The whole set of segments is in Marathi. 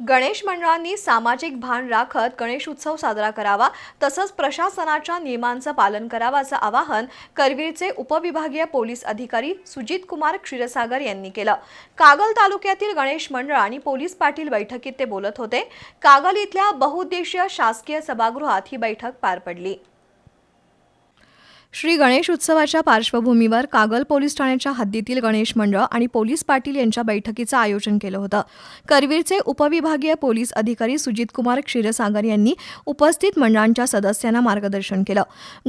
गणेश मंडळांनी सामाजिक भान राखत गणेश उत्सव साजरा करावा तसंच प्रशासनाच्या नियमांचं पालन करावं असं आवाहन करवीरचे उपविभागीय पोलीस अधिकारी सुजित कुमार क्षीरसागर यांनी केलं. कागल तालुक्यातील गणेश मंडळ आणि पोलीस पाटील बैठकीत ते बोलत होते. कागल इथल्या बहुउद्देशीय शासकीय सभागृहात ही बैठक पार पडली. श्री गणेश उत्सवाच्या पार्श्वभूमीवर कागल पोलीस ठाण्याच्या हद्दीतील गणेश मंडळ आणि पोलीस पाटील यांच्या बैठकीचं आयोजन केलं होतं. करवीरचे उपविभागीय पोलीस अधिकारी सुजित कुमार क्षीरसागर यांनी उपस्थित मंडळांच्या सदस्यांना मार्गदर्शन केलं.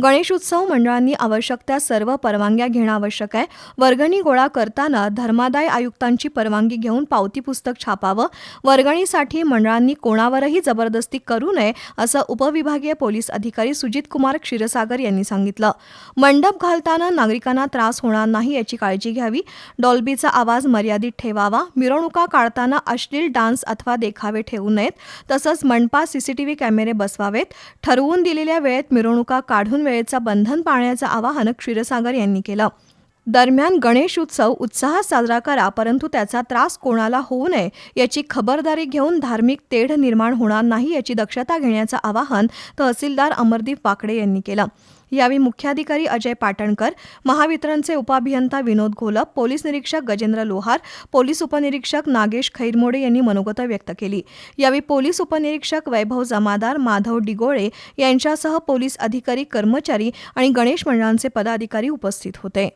गणेश उत्सव मंडळांनी आवश्यक त्या सर्व परवानग्या घेणं आवश्यक आहे. वर्गणी गोळा करताना धर्मादाय आयुक्तांची परवानगी घेऊन पावती पुस्तक छापावं. वर्गणीसाठी मंडळांनी कोणावरही जबरदस्ती करू नये असं उपविभागीय पोलीस अधिकारी सुजित कुमार क्षीरसागर यांनी सांगितलं. मंडप घालताना नागरिकांना त्रास होणार नाही याची काळजी घ्यावी. डॉल्बीचा आवाज मर्यादित ठेवावा. मिरवणुका काढताना अश्लील डान्स अथवा देखावे ठेवू नयेत. तसंच मंडपात सीसीटीव्ही कॅमेरे बसवावेत. ठरवून दिलेल्या वेळेत मिरवणुका काढून वेळेचं बंधन पाळण्याचं आवाहन क्षीरसागर यांनी केलं. दरम्यान गणेश उत्सव उत्साहात साजरा करा परंतु त्याचा त्रास कोणाला होऊ नये याची खबरदारी घेऊन धार्मिक तेढ निर्माण होणार नाही याची दक्षता घेण्याचं आवाहन तहसीलदार अमरदीप वाकडे यांनी केलं. यावेळी मुख्याधिकारी अजय पाटणकर महावितरणचे उपाभियंता विनोद घोलप पोलीस निरीक्षक गजेंद्र लोहार पोलीस उपनिरीक्षक नागेश खैरमोडे यांनी मनोगत व्यक्त केली. यावेळी पोलीस उपनिरीक्षक वैभव जमादार माधव डिगोळे यांच्यासह पोलीस अधिकारी कर्मचारी आणि गणेश मंडळांचे पदाधिकारी उपस्थित होते.